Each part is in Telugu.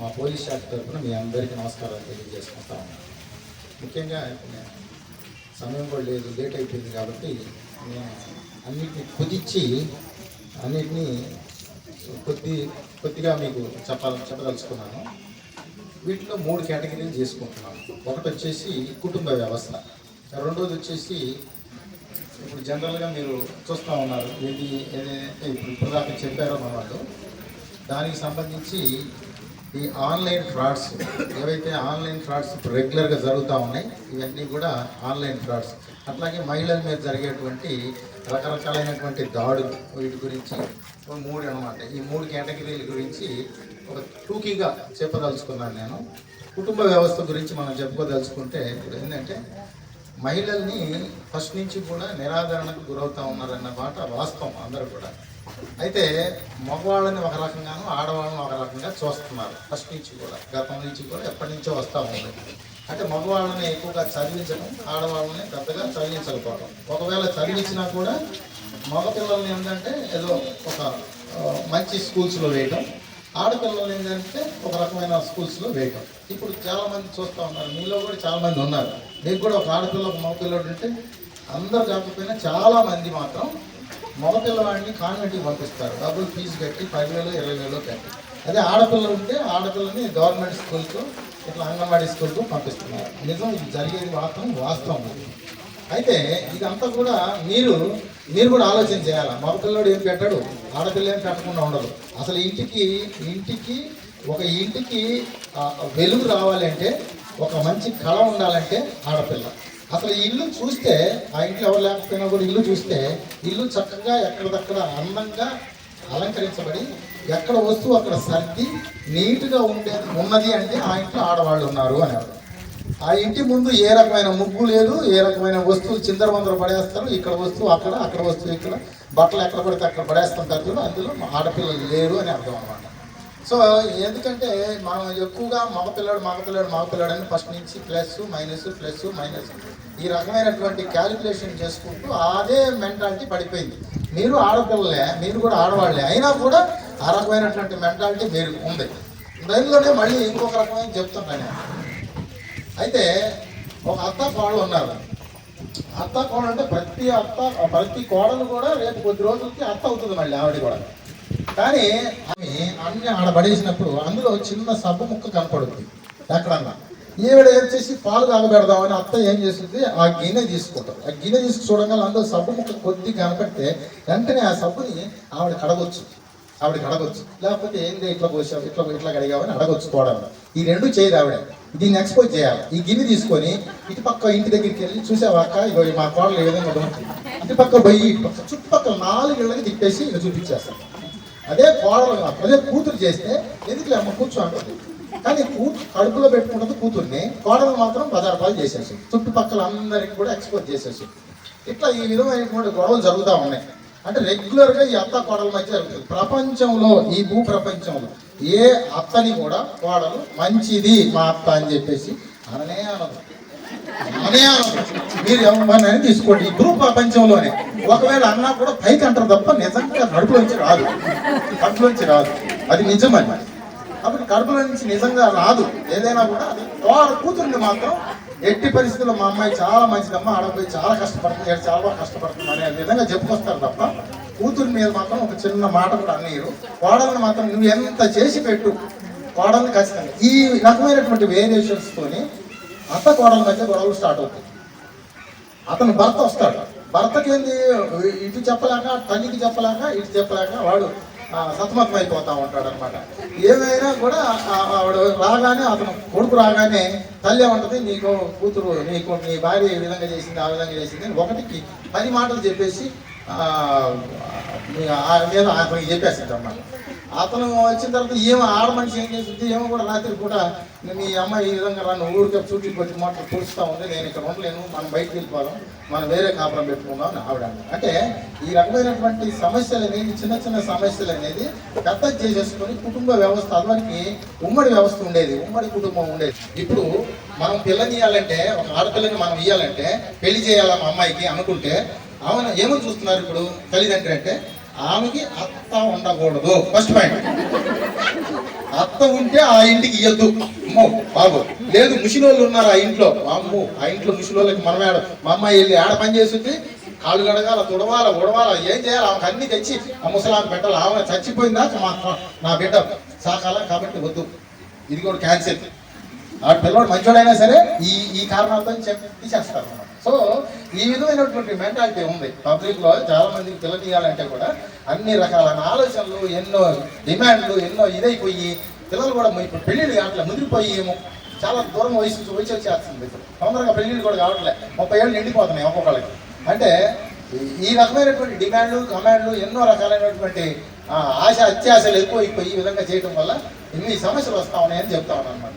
మా పోలీస్ శాఖ తరఫున మీ అందరికీ నమస్కారాలు తెలియజేసుకుంటా ఉన్నాను. ముఖ్యంగా సమయం కూడా లేదు లేట్ అయిపోయింది కాబట్టి నేను అన్నిటిని కుదిచ్చి అన్నిటినీ కొద్ది కొద్దిగా మీకు చెప్పాల చెప్పదలుచుకున్నాను. వీటిలో మూడు కేటగిరీలు చేసుకుంటున్నాను. ఒకటి వచ్చేసి కుటుంబ వ్యవస్థ. రెండోది వచ్చేసి ఇప్పుడు జనరల్గా మీరు చూస్తూ ఉన్నారు ఏది ఏదైతే ఇప్పుడు ఇప్పుడు దాకా చెప్పారో మన వాళ్ళు. దానికి సంబంధించి ఈ ఆన్లైన్ ఫ్రాడ్స్ ఏవైతే ఆన్లైన్ ఫ్రాడ్స్ ఇప్పుడు రెగ్యులర్గా జరుగుతూ ఉన్నాయి ఇవన్నీ కూడా ఆన్లైన్ ఫ్రాడ్స్. అట్లాగే మహిళల మీద జరిగేటువంటి రకరకాలైనటువంటి దాడులు వీటి గురించి మూడు అనమాట. ఈ మూడు కేటగిరీల గురించి ఒక టూకీగా చెప్పదలుచుకున్నాను నేను. కుటుంబ వ్యవస్థ గురించి మనం చెప్పుకోదలుచుకుంటే ఇప్పుడు ఏంటంటే మహిళల్ని ఫస్ట్ నుంచి కూడా నిరాదరణకు గురవుతూ ఉన్నారన్న మాట వాస్తవం అందరూ కూడా. అయితే మగవాళ్ళని ఒక రకంగాను ఆడవాళ్ళని ఒక రకంగా చూస్తున్నారు. ఫస్ట్ నుంచి కూడా గతం నుంచి కూడా ఎప్పటి నుంచో వస్తూ ఉంది. అంటే మగవాళ్ళని ఎక్కువగా చదివించడం ఆడవాళ్ళని పెద్దగా చదివించకపోవడం. ఒకవేళ చదివించినా కూడా మగపిల్లల్ని ఏంటంటే ఏదో ఒక మంచి స్కూల్స్లో వేయడం ఆడపిల్లలు ఏంటంటే ఒక రకమైన స్కూల్స్లో వేయటం. ఇప్పుడు చాలామంది చూస్తూ ఉన్నారు మీలో కూడా చాలామంది ఉన్నారు. మీకు కూడా ఒక ఆడపిల్ల ఒక మగపిల్లడు ఉంటే అందరు కాకపోయినా చాలామంది మాత్రం మగపిల్లవాడిని కాన్వెంట్కి పంపిస్తారు. డబ్బులు ఫీజు కట్టి పదివేలు ఇరవై వేలు కట్టి. అదే ఆడపిల్ల ఉంటే ఆడపిల్లని గవర్నమెంట్ స్కూల్కు ఇట్లా అంగన్వాడీ స్కూల్కు పంపిస్తున్నారు. నిజం ఇది జరిగేది మాత్రం వాస్తవం అయితే ఇదంతా కూడా మీరు మీరు కూడా ఆలోచన చేయాలి? మగపిల్లడు ఏం పెట్టాడు? ఆడపిల్ల ఏం పెట్టకుండా ఉండదు. అసలు ఇంటికి ఇంటికి ఒక ఇంటికి వెలుగు రావాలంటే ఒక మంచి కళ ఉండాలంటే ఆడపిల్ల. అసలు ఇల్లు చూస్తే ఆ ఇంట్లో ఎవరు లేకపోయినా కూడా ఇల్లు చూస్తే ఇల్లు చక్కగా ఎక్కడిదక్కడ అందంగా అలంకరించబడి ఎక్కడ వస్తువు అక్కడ సర్ది నీట్గా ఉండే ఉన్నది అంటే ఆ ఇంట్లో ఆడవాళ్ళు ఉన్నారు అని అర్థం. ఆ ఇంటి ముందు ఏ రకమైన ముగ్గు లేదు ఏ రకమైన వస్తువులు చిందరవందర పడేస్తారు ఇక్కడ వస్తువు అక్కడ అక్కడ వస్తువు ఇక్కడ బట్టలు ఎక్కడ పడితే అక్కడ పడేస్తుంటారు అందులో ఆడపిల్లలు లేరు అని అర్థం అనమాట సో ఎందుకంటే మనం ఎక్కువగా మగపిల్లాడు మగపిల్లాడు మగపిల్లాడు అని ఫస్ట్ నుంచి ప్లస్ మైనస్ ప్లస్ మైనస్ ఈ రకమైనటువంటి క్యాలిక్యులేషన్ చేసుకుంటూ అదే మెంటాలిటీ పడిపోయింది. మీరు ఆడపిల్లలే మీరు కూడా ఆడవాళ్ళే అయినా కూడా ఆ రకమైనటువంటి మెంటాలిటీ మీరు ఉంది. దానిలోనే మళ్ళీ ఇంకొక రకమైన చెప్తున్నాను నేను. అయితే ఒక అత్త కోడలు ఉన్నారు. అత్త కోడలు అంటే ప్రతి అత్త ప్రతి కోడలు కూడా రేపు కొద్ది రోజులకి అత్త అవుతుంది మళ్ళీ ఆవిడ కూడా. కానీ ఆమె అన్ని ఆడ పడేసినప్పుడు అందులో చిన్న సబ్బు ముక్క కనపడుద్ది. ఎక్కడన్నా. ఈవిడ ఏం చేసి పాలు తాగబెడదామని అత్త ఏం చేస్తుంది ఆ గిన్నె తీసుకుంటారు ఆ గిన్నె తీసుకు చూడగానే అందులో సబ్బు ముక్క కొద్ది కనపడితే వెంటనే ఆ సబ్బుని ఆవిడ కడగొచ్చు. ఆవిడ కడగొచ్చు. లేకపోతే ఏంది ఇట్లా పోసావు ఇట్లా ఇట్లా కడిగావని అడగొచ్చు కోడలు. ఈ రెండు చేయదు ఆవిడ. దీన్ని ఎక్స్పోజ్ చేయాలి. ఈ గిన్నె తీసుకొని ఇటు పక్క ఇంటి దగ్గరికి వెళ్ళి చూసావాక ఇగో మా కోడలు ఏ విధంగా ఉంటుంది ఇటు పక్క పోయి ఇటు పక్క చుట్టుపక్కల నాలుగు ఇళ్ళకి తిప్పేసి ఇక చూపించేస్తాం. అదే కోడలు అదే కూతురు చేస్తే ఎందుకులే అమ్మ కూర్చో అంటుంది. కానీ కూతురు కడుపులో పెట్టుకుంటుంది కూతుర్ని కోడలు మాత్రం బజార్ పాలు చేసేసి చుట్టుపక్కల అందరికి కూడా ఎక్స్పోజ్ చేసేసి. ఇట్లా ఈ విధమైనటువంటి గొడవలు జరుగుతూ ఉన్నాయి. అంటే రెగ్యులర్గా ఈ అత్త కోడల మధ్య జరుగుతుంది. ప్రపంచంలో ఈ భూ ప్రపంచంలో ఏ అత్తని కూడా కోడలు మంచిది మా అత్త అని చెప్పేసి అననే అనదు. అనే మీరు ఎవరినైనా తీసుకోండి. ఈ గ్రూప్ ప్రపంచంలోనే. ఒకవేళ అన్నా కూడా పైకి అంటారు తప్ప నిజంగా కడుపులోంచి రాదు. కడుపులోంచి రాదు. అది నిజమని. అప్పుడు కడుపులో నుంచి నిజంగా రాదు. ఏదైనా కూడా అది కోడ కూతుర్ని మాత్రం ఎట్టి పరిస్థితుల్లో మా అమ్మాయి చాలా మంచిదమ్మ ఆడపోయి చాలా కష్టపడుతుంది చాలా బాగా కష్టపడుతుంది అనే విధంగా చెప్పుకొస్తారు తప్ప కూతురి మీద మాత్రం ఒక చిన్న మాట కూడా అన్నయ్యరు కోడల్ని మాత్రం నువ్వు ఎంత చేసి పెట్టు. కోడల్ని ఖచ్చితంగా ఈ రకమైనటువంటి వేరియేషన్స్తోని అత్త కోడల మధ్య గొడవలు స్టార్ట్ అవుతాయి. అతను భర్త వస్తాడు. భర్తకేంది? ఇటు చెప్పలేక తల్లికి చెప్పలేక ఇటు చెప్పలేక వాడు సతమతం అయిపోతా ఉంటాడు అనమాట ఏమైనా కూడా వాడు ఆవిడ రాగానే అతను కొడుకు రాగానే తల్లి ఉంటుంది నీకు కూతురు నీకు నీ భార్య ఈ విధంగా చేసింది ఆ విధంగా చేసింది ఒకటికి పది మాటలు చెప్పేసి మీద అతనికి చెప్పేసింది అన్నమాట. అతను వచ్చిన తర్వాత ఏమో ఆడ మనిషి ఏం చేస్తుంది? ఏమో కూడా రాత్రి పూట మీ అమ్మాయి ఈ విధంగా నన్ను ఊరికే చూచి కొట్టి మాటలు చూస్తూ ఉంది నేను ఇక్కడ ఉండలేను మనం బయటకు వెళ్ళిపోదాం మనం వేరే కాపురం పెట్టుకుందాం అని ఆవిడ అంటే ఈ రకమైనటువంటి సమస్యలు అనేది చిన్న చిన్న సమస్యలు అనేది పెద్ద చేసేసుకొని కుటుంబ వ్యవస్థ అదివరకు ఉమ్మడి వ్యవస్థ ఉండేది ఉమ్మడి కుటుంబం ఉండేది. ఇప్పుడు మనం పిల్లని ఇవ్వాలంటే ఒక ఆడపిల్లని మనం ఇవ్వాలంటే పెళ్ళి చేయాలి మా అమ్మాయికి అనుకుంటే ఆమె ఏమని చూస్తున్నారు ఇప్పుడు తల్లిదండ్రులు అంటే? ఆమెకి అత్త ఉండకూడదు. ఫస్ట్ పాయింట్ అత్త ఉంటే ఆ ఇంటికి ఇయ్యద్దు. అమ్మో బాబు. లేదు ముసిలోళ్ళు ఉన్నారు ఆ ఇంట్లో. అమ్మో ఆ ఇంట్లో ముసిలోళ్ళకి మనమే ఆడ మా అమ్మాయి వెళ్ళి ఆడ పని చేస్తుంది. కాళ్ళు గడగాల తుడవాల ఉడవాల ఏం చేయాలి? ఆమెకు అన్ని తెచ్చి ఆ ముసలామె పెట్టాలి. ఆమె చచ్చిపోయిందా? మా నా బిడ్డ. సాకాల కాబట్టి వద్దు. ఇది కూడా క్యాన్సిల్ ఆ పిల్లవాడు మంచోడైనా సరే ఈ ఈ కారణాలతో చెప్పి తీసేస్తారు సో ఈ విధమైనటువంటి మెంటాలిటీ ఉంది. పబ్లిక్లో చాలా మందికి పిల్లనియాలంటే కూడా అన్ని రకాల ఆలోచనలు ఎన్నో డిమాండ్లు ఎన్నో ఇదైపోయి పిల్లలు కూడా ఇప్పుడు పెళ్ళిళ్ళు కావట్లే ముదిరిపోయి ఏమో చాలా దూరం వయసు వయసు వచ్చేస్తుంది తొందరగా పెళ్ళిళ్ళు కూడా కావట్లే. ముప్పై ఏళ్ళు నిండిపోతున్నాయి ఒక్కొక్కళ్ళకి. అంటే ఈ- రకమైనటువంటి డిమాండ్లు కమాండ్లు ఎన్నో రకాలైనటువంటి ఆ, ఆశ అత్యాశలు ఎక్కువైపోయి ఈ విధంగా చేయడం వల్ల ఇన్ని సమస్యలు వస్తా ఉన్నాయని చెప్తా ఉన్నాను అనమాట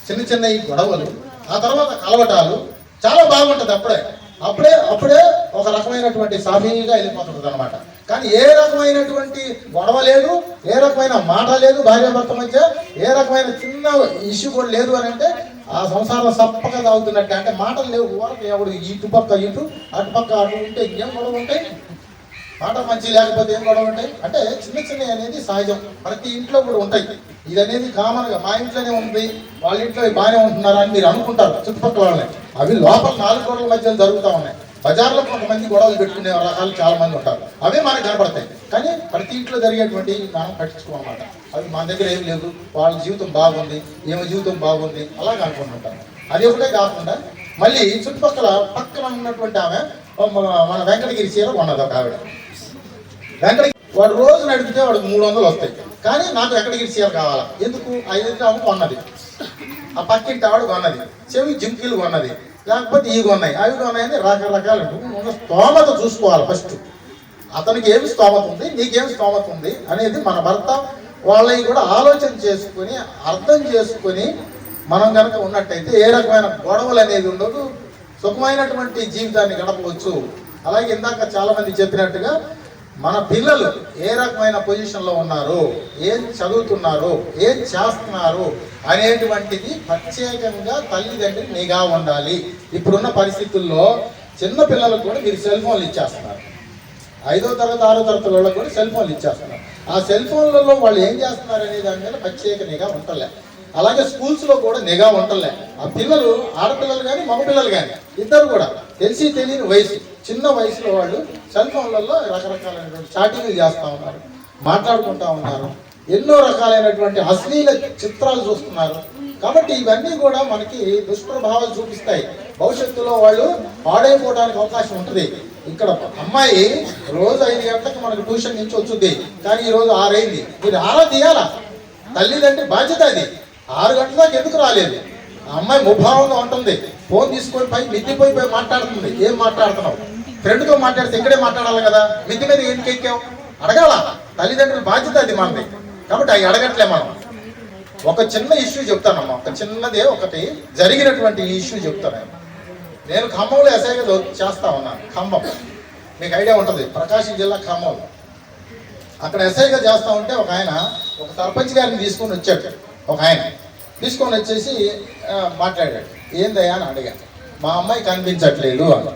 చిన్న చిన్న ఈ గొడవలు ఆ తర్వాత కలవటాలు చాలా బాగుంటుంది అప్పుడే. అప్పుడే అప్పుడే ఒక రకమైనటువంటి సాఫీగా వెళ్ళిపోతుంటది అనమాట కానీ ఏ రకమైనటువంటి గొడవ లేదు ఏ రకమైన మాట లేదు భార్యాభర్త మధ్య ఏ రకమైన చిన్న ఇష్యూ కూడా లేదు అని అంటే ఆ సంసారం సప్పగా తాగుతున్నట్టే అంటే మాటలు లేవు ఊరకి ఎవడు ఇటు పక్క ఇటు అటు పక్క అటు ఉంటే ఇంకేం గొడవ ఉంటాయి? మాట మంచి లేకపోతే ఏం గొడవ ఉంటాయి? అంటే చిన్న చిన్న అనేది సహజం. ప్రతి ఇంట్లో కూడా ఉంటాయి. ఇది అనేది కామన్గా. మా ఇంట్లోనే ఉంది వాళ్ళ ఇంట్లో బాగానే ఉంటున్నారా అని మీరు అనుకుంటారు చుట్టుపక్కల వాళ్ళని. అవి లోపల నాలుగు గొడవల మధ్య జరుగుతూ ఉన్నాయి. బజార్లో కొంతమంది గొడవలు పెట్టుకునే రకాలు చాలా మంది ఉంటారు. అవే మనకు కనపడతాయి. కానీ ప్రతి ఇంట్లో జరిగేటువంటి మనం పట్టించుకోమన్నమాట అవి మన దగ్గర ఏం లేదు వాళ్ళ జీవితం బాగుంది ఏమో జీవితం బాగుంది అలాగ అనుకుంటుంటారు అది ఒకటే కాకుండా మళ్ళీ చుట్టుపక్కల పక్కన ఉన్నటువంటి ఆమె మన- మన వెంకటగిరి చీర ఉన్నది ఒక ఆవిడ. వెంకటగిరి వాడు రోజు నడిపితే వాడికి మూడు వందలు వస్తాయి. కానీ నాకు వెంకటగిరి చీర కావాలా? ఎందుకు? ఐదు ఆమె కొన్నది. ఆ పక్కింటి ఆవిడ కొన్నది. చెవి జింకీలు కొన్నది. లేకపోతే ఇవి కొన్నాయి. అవి కొన్నాయని రకరకాలు ఉన్న స్తోమత చూసుకోవాలి ఫస్ట్. అతనికి ఏమి స్తోమత ఉంది? నీకేమి స్తోమత ఉంది? అనేది మన భర్త వాళ్ళని కూడా ఆలోచన చేసుకొని అర్థం చేసుకొని మనం కనుక ఉన్నట్టయితే ఏ రకమైన గొడవలు అనేది ఉండదు. సుఖమైనటువంటి జీవితాన్ని గడపవచ్చు. అలాగే ఇందాక చాలామంది చెప్పినట్టుగా మన పిల్లలు ఏ రకమైన పొజిషన్లో ఉన్నారు ఏం చదువుతున్నారు ఏం చేస్తున్నారు అనేటువంటిది ప్రత్యేకంగా తల్లిదండ్రులు నిఘా ఉండాలి. ఇప్పుడున్న పరిస్థితుల్లో చిన్న పిల్లలకు కూడా మీరు సెల్ ఫోన్లు ఇచ్చేస్తున్నారు. ఐదో తరగతి ఆరో తరగతి వాళ్ళకి కూడా సెల్ ఫోన్లు ఇచ్చేస్తున్నారు. ఆ సెల్ ఫోన్లలో వాళ్ళు ఏం చేస్తున్నారు అనే దాని మీద ప్రత్యేక నిఘా ఉంటలే. అలాగే స్కూల్స్లో కూడా నిఘా ఉంటలే. ఆ పిల్లలు ఆడపిల్లలు కానీ మగపిల్లలు కానీ ఇద్దరు కూడా తెలిసి తెలియని వయసు చిన్న వయసులో వాళ్ళు సెల్ ఫోన్లలో రకరకాలైనటువంటి చాటింగ్లు చేస్తూ ఉన్నారు మాట్లాడుకుంటూ ఉన్నారు. ఎన్నో రకాలైనటువంటి అశ్లీల చిత్రాలు చూస్తున్నారు. కాబట్టి ఇవన్నీ కూడా మనకి దుష్ప్రభావాలు చూపిస్తాయి. భవిష్యత్తులో వాళ్ళు పాడైపోవడానికి అవకాశం ఉంటుంది. ఇక్కడ అమ్మాయి రోజు ఐదు గంటలకు మనకు ట్యూషన్ నుంచి వచ్చింది కానీ ఈ రోజు ఆరైంది మీరు ఆరా తీయాలా? తల్లిదండ్రి బాధ్యత అది. ఆరు గంటల దాకా ఎందుకు రాలేదు? అమ్మాయి ముభావంగా ఉంటుంది. ఫోన్ తీసుకొని పై మిద్దిపోయి పోయి మాట్లాడుతుంది. ఏం మాట్లాడుతున్నావు? ఫ్రెండ్తో మాట్లాడితే ఇక్కడే మాట్లాడాలి కదా మిద్ది మీద ఎందుకు ఎక్కావు అడగాల. తల్లిదండ్రుల బాధ్యత అది మనది కాబట్టి అవి అడగట్లే మనం. ఒక చిన్న ఇష్యూ చెప్తానమ్మా. ఒక చిన్నదే ఒకటి జరిగినటువంటి ఇష్యూ చెప్తాను. నేను. నేను ఖమ్మంలో ఎస్ఐగా చేస్తా ఉన్నాను. ఖమ్మం. మీకు ఐడియా ఉంటుంది. ప్రకాశం జిల్లా ఖమ్మం అక్కడ ఎస్ఐగా చేస్తా ఉంటే ఒక ఆయన ఒక సర్పంచ్ గారిని తీసుకొని వచ్చాడు. ఒక ఆయన. తీసుకొని వచ్చేసి మాట్లాడాడు. ఏందయ్యా అని అడిగాను. మా అమ్మాయి కనిపించట్లేదు అని.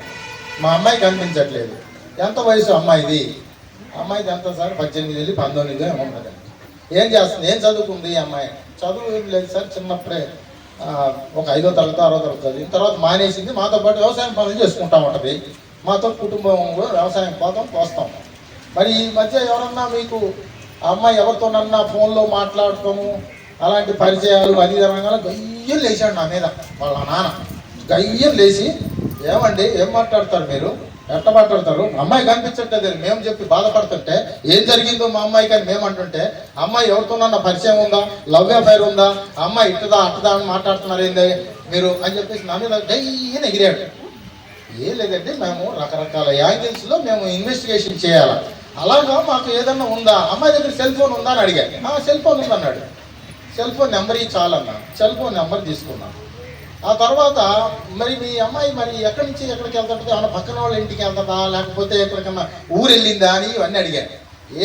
మా అమ్మాయి కనిపించట్లేదు. ఎంత వయసు అమ్మాయిది? అమ్మాయిది ఎంత సార్? పద్దెనిమిది వెళ్ళి పంతొమ్మిది ఏమో ఏం చేస్తుంది? ఏం చదువుకుంది ఈ అమ్మాయి? చదువు ఏం లేదు సార్ చిన్నప్పుడే ఒక ఐదో తరగతి ఆరో తరగతి చదివిన తర్వాత మానేసింది. మాతో పాటు వ్యవసాయం పనులు చేసుకుంటా ఉంటుంది మాతో కుటుంబం కూడా వ్యవసాయం కోసం కోస్తాం మరి ఈ మధ్య ఎవరన్నా మీకు ఆ అమ్మాయి ఎవరితోనన్నా ఫోన్లో మాట్లాడటము అలాంటి పరిచయాలు అది రంగాలు గయ్యం లేచాడు నా మీద. వాళ్ళ నాన్న గయ్యం లేచి ఏమండి? ఏం మాట్లాడతారు మీరు? ఎట్ట మాట్లాడతారు? అమ్మాయి కనిపించట్లేదు మేము చెప్పి బాధపడుతుంటే ఏం జరిగిందో మా అమ్మాయికి అని మేము అంటుంటే అమ్మాయి ఎవరితోనన్నా పరిచయం ఉందా? లవ్ అఫైర్ ఉందా? అమ్మాయి ఇట్టుదా అట్టుదా అని మాట్లాడుతున్నారు ఏంది? మీరు అని చెప్పేసి నా మీద గయ్యని ఎగిరాడు. ఏం లేదంటే మేము రకరకాల యాంగిల్స్లో మేము ఇన్వెస్టిగేషన్ చేయాలి? అలాగా మాకు ఏదన్నా ఉందా? అమ్మాయి దగ్గర సెల్ ఫోన్ ఉందా అని అడిగాను సెల్ ఫోన్ ఉందన్నాడు. సెల్ ఫోన్ నెంబర్ చాలన్నా. సెల్ ఫోన్ నెంబర్ తీసుకున్నాను ఆ తర్వాత మరి మీ అమ్మాయి మరి ఎక్కడి నుంచి ఎక్కడికి వెళ్తుంటుంది? ఏమన్నా పక్కన వాళ్ళ ఇంటికి వెళ్తుందా? లేకపోతే ఎక్కడికన్నా ఊరు వెళ్ళిందా అని ఇవన్నీ అడిగాను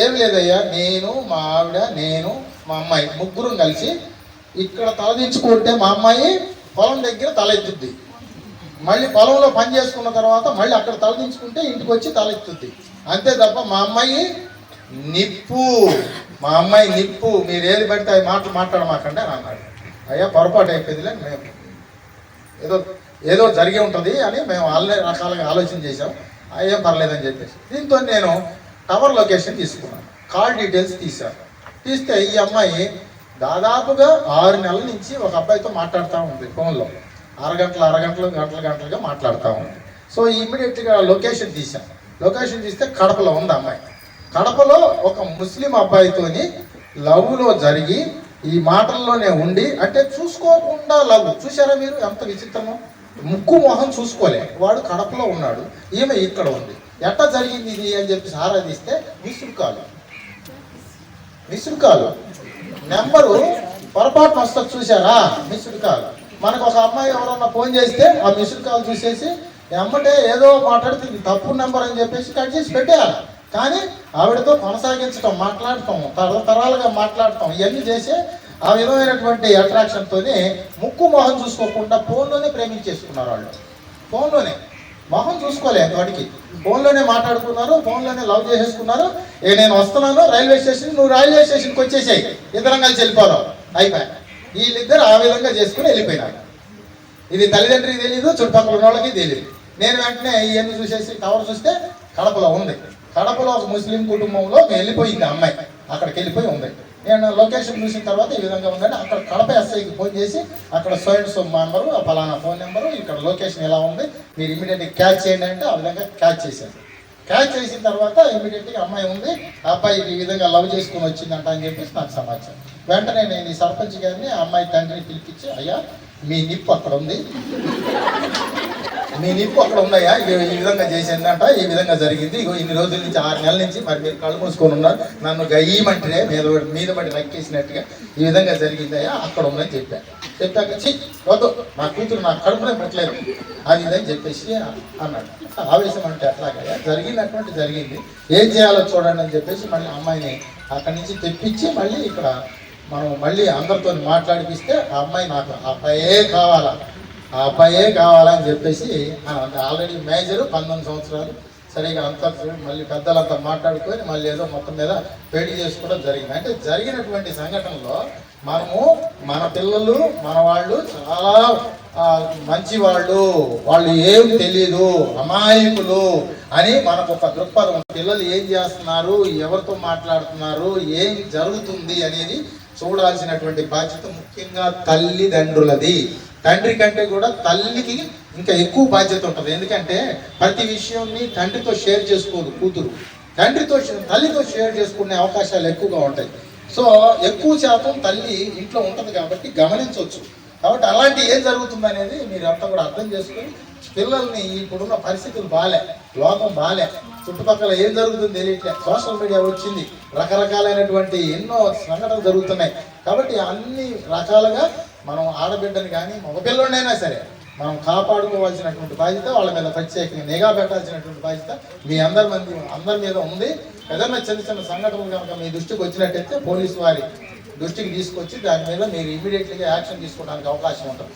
ఏం లేదయ్యా నేను మా ఆవిడ నేను మా అమ్మాయి ముగ్గురం కలిసి ఇక్కడ తలదించుకుంటే మా అమ్మాయి పొలం దగ్గర తల ఎత్తుద్ది. మళ్ళీ పొలంలో పని చేసుకున్న తర్వాత మళ్ళీ అక్కడ తలదించుకుంటే ఇంటికి వచ్చి తలెత్తుద్ది అంతే తప్ప మా అమ్మాయి నిప్పు. మా అమ్మాయి నిప్పు. మీరు ఏది పడితే అవి మాటలు మాట్లాడమాకండి అని అన్నాడు. అయ్యా పొరపాటు అయిపోయిందిలే మేము ఏదో ఏదో జరిగి ఉంటుంది అని మేము ఆల్రెడీ రకాలుగా ఆలోచన చేసాం ఏం పర్లేదని చెప్పేసి. దీంతో నేను టవర్ లొకేషన్ తీసుకున్నాను. కాల్ డీటెయిల్స్ తీశాను. తీస్తే ఈ అమ్మాయి దాదాపుగా ఆరు నెలల నుంచి ఒక అబ్బాయితో మాట్లాడుతూ ఉంది ఫోన్లో. అరగంటలు అరగంటలు గంటలు గంటలుగా మాట్లాడుతూ ఉంది. సో ఇమ్మీడియట్గా లొకేషన్ తీశాను. లొకేషన్ తీస్తే కడపలో ఉంది అమ్మాయి. కడపలో ఒక ముస్లిం అబ్బాయితోని లవ్లో జరిగి ఈ మాటల్లోనే ఉండి అంటే చూసుకోకుండా లవ్. చూసారా మీరు? ఎంత విచిత్రమో. ముక్కు మొహం చూసుకోలే. వాడు కడపలో ఉన్నాడు. ఈమె ఇక్కడ ఉంది. ఎట్ట జరిగింది ఇది అని చెప్పి ఆరాధిస్తే missed call missed call number పొరపాటున వస్తుంది చూసారా మిస్డ్ కాల్ మనకు ఒక అమ్మాయి ఎవరన్నా ఫోన్ చేస్తే ఆ మిస్డ్ కాల్ చూసేసి ఎమ్మటే ఏదో మాట్లాడుతుంది. తప్పు నెంబర్ అని చెప్పేసి కట్ చేసి పెట్టేయాలి. కానీ ఆవిడతో కొనసాగించటం మాట్లాడటం తరతరాలుగా మాట్లాడటం ఇవన్నీ చేసి ఆ విధమైనటువంటి అట్రాక్షన్తోనే ముక్కు మొహం చూసుకోకుండా ఫోన్లోనే ప్రేమించేసుకున్నారు వాళ్ళు. ఫోన్లోనే. మొహం చూసుకోలేదు వాడికి. ఫోన్లోనే మాట్లాడుకున్నారు ఫోన్లోనే లవ్ చేసేసుకున్నారు. ఏ నేను వస్తున్నాను రైల్వే స్టేషన్ నువ్వు రైల్వే స్టేషన్కి వచ్చేసాయి. ఇద్దరం కలిసి వెళ్ళిపోదాం. అయిపోయా. వీళ్ళిద్దరు ఆ విధంగా చేసుకుని వెళ్ళిపోయినారు. ఇది తల్లిదండ్రికి తెలియదు చుట్టుపక్కల ఉన్న వాళ్ళకి తెలియదు నేను వెంటనే ఇవన్నీ చూసేసి టవర్ చూస్తే కడపలో ఉంది. కడపలో ఒక ముస్లిం కుటుంబంలో వెళ్ళిపోయింది అమ్మాయి. అక్కడికి వెళ్ళిపోయి ఉంది. నేను లొకేషన్ చూసిన తర్వాత ఈ విధంగా ఉందని అక్కడ కడప ఎస్ఐకి ఫోన్ చేసి అక్కడ సోయన్ అండ్ సో నెంబరు ఆ ఫలానా ఫోన్ నెంబరు ఇక్కడ లొకేషన్ ఎలా ఉంది మీరు ఇమీడియట్గా క్యాచ్ చేయండి అంటే ఆ విధంగా క్యాచ్ చేశారు. క్యాచ్ చేసిన తర్వాత ఇమీడియట్గా అమ్మాయి ఉంది. అబ్బాయి ఈ విధంగా లవ్ చేసుకుని వచ్చిందంట అని చెప్పేసి నాకు సమాచారం. వెంటనే నేను ఈ సర్పంచ్ గారిని అమ్మాయి తండ్రిని పిలిపించి అయ్యా మీ నిప్పు అక్కడ ఉంది. మీ నిప్పు అక్కడ ఉన్నాయా? ఇగో ఈ విధంగా చేసిందంట ఈ విధంగా జరిగింది. ఇగో ఇన్ని రోజుల నుంచి ఆరు నెలల నుంచి మరి మీరు కళ్ళు మూసుకొని ఉన్నారు. నన్ను గయ్యమంటే మీద మీద పడి నక్కేసినట్టుగా ఈ విధంగా జరిగిందయ్యా అక్కడ ఉందని చెప్పాను చెప్పాక చి వద్దు నా కూతురు నా కడుపునే పెట్టలేదు. అది ఇదని చెప్పేసి అన్నాడు. ఆవేశం అంటే అట్లాగయ్యా జరిగినటువంటి జరిగింది. ఏం చేయాలో చూడండి అని చెప్పేసి మళ్ళీ అమ్మాయిని అక్కడి నుంచి తెప్పించి మళ్ళీ ఇక్కడ మనం మళ్ళీ అందరితో మాట్లాడిపిస్తే ఆ అమ్మాయి నాకు ఆ అబ్బాయే కావాలా? ఆ అబ్బాయే కావాలని చెప్పేసి ఆల్రెడీ మేజర్ పంతొమ్మిది సంవత్సరాలు సరిగా అంతా మళ్ళీ పెద్దలంతా మాట్లాడుకొని మళ్ళీ ఏదో మొత్తం మీద పెళ్ళి చేసుకోవడం జరిగింది. అంటే జరిగినటువంటి సంఘటనలో మనము మన పిల్లలు మన వాళ్ళు చాలా మంచి వాళ్ళు వాళ్ళు ఏం తెలియదు అమాయకులు అని మనకు ఒక దృక్పథం పిల్లలు ఏం చేస్తున్నారు ఎవరితో మాట్లాడుతున్నారు ఏం జరుగుతుంది అనేది చూడాల్సినటువంటి బాధ్యత ముఖ్యంగా తల్లిదండ్రులది. తండ్రి కంటే కూడా తల్లికి ఇంకా ఎక్కువ బాధ్యత ఉంటుంది. ఎందుకంటే ప్రతి విషయాన్ని తండ్రితో షేర్ చేసుకోదు కూతురు. తండ్రితో తల్లితో షేర్ చేసుకునే అవకాశాలు ఎక్కువగా ఉంటాయి. సో ఎక్కువ శాతం తల్లి ఇంట్లో ఉంటుంది కాబట్టి గమనించవచ్చు. కాబట్టి అలాంటి ఏం జరుగుతుంది అనేది మీరు అంతా కూడా అర్థం చేసుకొని పిల్లల్ని ఇప్పుడున్న పరిస్థితులు బాలే లోకం బాలే. చుట్టుపక్కల ఏం జరుగుతుందో తెలియట్లే. సోషల్ మీడియా వచ్చింది. రకరకాలైనటువంటి ఎన్నో సంఘటనలు జరుగుతున్నాయి. కాబట్టి అన్ని రకాలుగా మనం ఆడబిడ్డని కానీ మగపిల్లడినైనా సరే మనం కాపాడుకోవాల్సినటువంటి బాధ్యత వాళ్ళ మీద ప్రత్యేకంగా నిఘా పెట్టాల్సినటువంటి బాధ్యత మీ అందరి మంది అందరి మీద ఉంది. ఏదైనా చిన్న చిన్న సంఘటనలు కనుక మీ దృష్టికి వచ్చినట్టయితే పోలీసు వారి దృష్టికి తీసుకొచ్చి దాని మీద మీరు ఇమీడియట్లీగా యాక్షన్ తీసుకోవడానికి అవకాశం ఉంటుంది.